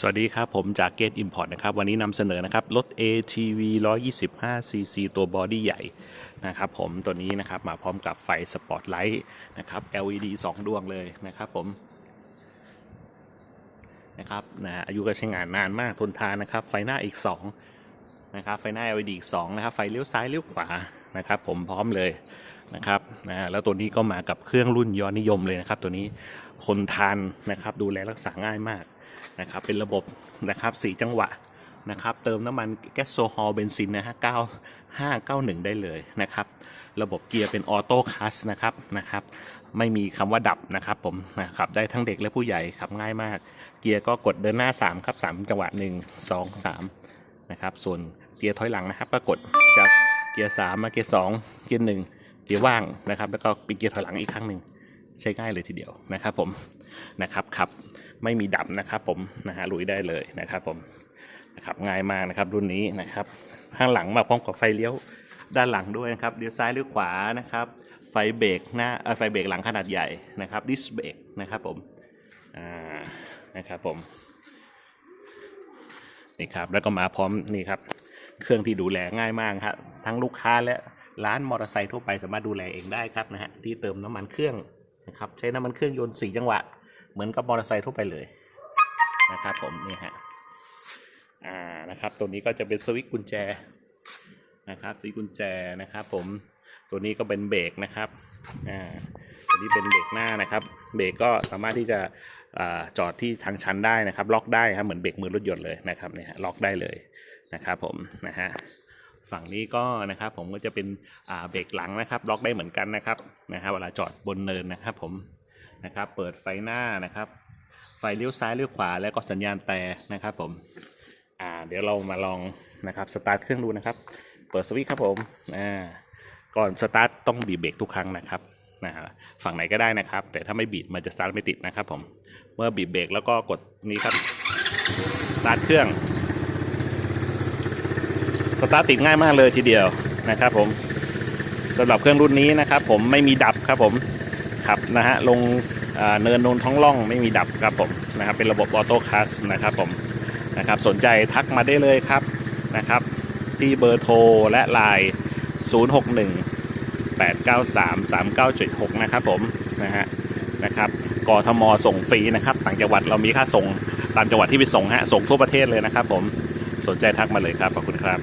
สวัสดีครับ ผมจากเกตอิมพอร์ตนะครับ วันนี้นำเสนอนะครับ รถ ATV 125 cc ตัวบอดี้ใหญ่นะครับผมตัวนี้นะครับมาพร้อมกับไฟสปอตไลท์นะครับ LED 2 ดวงเลยนะครับผมนะครับนะอายุการใช้งานนานมากทนทานนะครับ ไฟหน้าอีก 2 นะครับ ไฟหน้า LED อีก 2 นะครับ ไฟเลี้ยวซ้ายเลี้ยวขวานะครับ ผมพร้อมเลย นะครับนะแล้วตัวนี้ก็มากับเครื่องรุ่นยอดนิยมเลยนะครับ ตัวนี้ทนทานนะครับดูแลรักษาง่ายมากนะครับเป็นระบบนะครับสีจังหวะนะครับเติมน้ำมันแก๊สโซฮอลเบนซินนะฮะ9 591 ได้เลยนะครับระบบเกียร์เป็นออโต้คัสนะครับนะครับไม่มีคำว่าดับนะครับผมนะครับได้ทั้งเด็กและผู้ใหญ่ขับง่ายมาก เกียร์ก็กดเดินหน้า 3 ครับ 3 จังหวะ 1 2 3นะครับส่วนเกียร์ถอยหลังนะครับก็กดจากเกียร์3มาเกียร์2เกียร์1 เกียร์ว่างนะครับ แล้วก็ป็นเกียร์ถอยหลังอีกครั้งหนึ่งใช้ง่ายเลยทีเดียวนะครับผมนะครับขับไม่มีดับนะครับผมนะฮะลุยได้เลยนะครับผมนะครับง่ายมากนะครับรุ่นนี้นะครับข้างหลังมาพร้อมกับไฟเลี้ยวด้านหลังด้วยนะครับเลี้ยวซ้ายหรือขวานะครับไฟเบรกหน้าไฟเบรกหลังขนาดใหญ่นะครับดิสเบรกนะครับผมอ่านะครับผมนี่ครับแล้วก็มาพร้อมนี่ครับเครื่องที่ดูแลง่ายมากครับทั้งลูกค้าและ ร้านมอเตอร์ไซค์ทั่วไปสามารถดูแลเองได้ครับนะฮะที่เติมน้ำมันเครื่องนะครับใช้น้ำมันเครื่องยนต์สี่จังหวะ เหมือนกับมอเตอร์ไซค์ทั่วไปเลยนะครับผมนี่ฮะอ่านะครับตัวนี้ก็จะเป็นสวิตช์กุญแจนะครับสวิตช์กุญแจนะครับ ผมตัวนี้ก็เป็นเบรกนะครับอ่าตัวนี้เป็นเบรกหน้านะครับ เบรกก็สามารถที่จะอาจอดที่ทางชันได้นะครับ ล็อกได้ครับเหมือนเบรกมือรถยนต์เลยนะครับเนี่ยล็อกได้เลยนะครับผมนะฮะ ฝั่งนี้ก็นะครับ ผมก็จะเป็นเบรกหลังนะครับ ล็อกได้เหมือนกันนะครับนะฮะเวลาจอดบนเนินนะครับ ผมนะครับ เปิดไฟหน้านะครับ ไฟเลี้ยวซ้ายเลี้ยวขวาแล้วก็สัญญาณแต่นะครับ ผมอ่าเดี๋ยวเรามาลองนะครับสตาร์ทเครื่องดูนะครับ เปิดสวิตช์ครับผมอ่าก่อนสตาร์ทต้องบีบเบรกทุกครั้งนะครับนะฮะฝั่งไหนก็ได้นะครับ แต่ถ้าไม่บีบมันจะสตาร์ทไม่ติดนะครับ ผมเมื่อบีบเบรกแล้วก็กดนี้ครับสตาร์ทเครื่อง สตาร์ทติดง่ายมากเลยทีเดียวนะครับผมสำหรับเครื่องรุ่นนี้นะครับ ผมไม่มีดับครับผมขับนะฮะลงเนินนูนท้องล่องไม่มีดับครับผมนะครับเป็นระบบออโต้คัสนะครับผมนะครับสนใจทักมาได้เลยครับนะครับ ที่เบอร์โทรและไลน์061 893 3976 นะครับผมนะฮะนะครับกทมส่งฟรีนะครับ ต่างจังหวัดเรามีค่าส่งตามจังหวัดที่ไปส่งฮะส่งทั่วประเทศเลยนะครับผมสนใจทักมาเลยครับขอบคุณครับ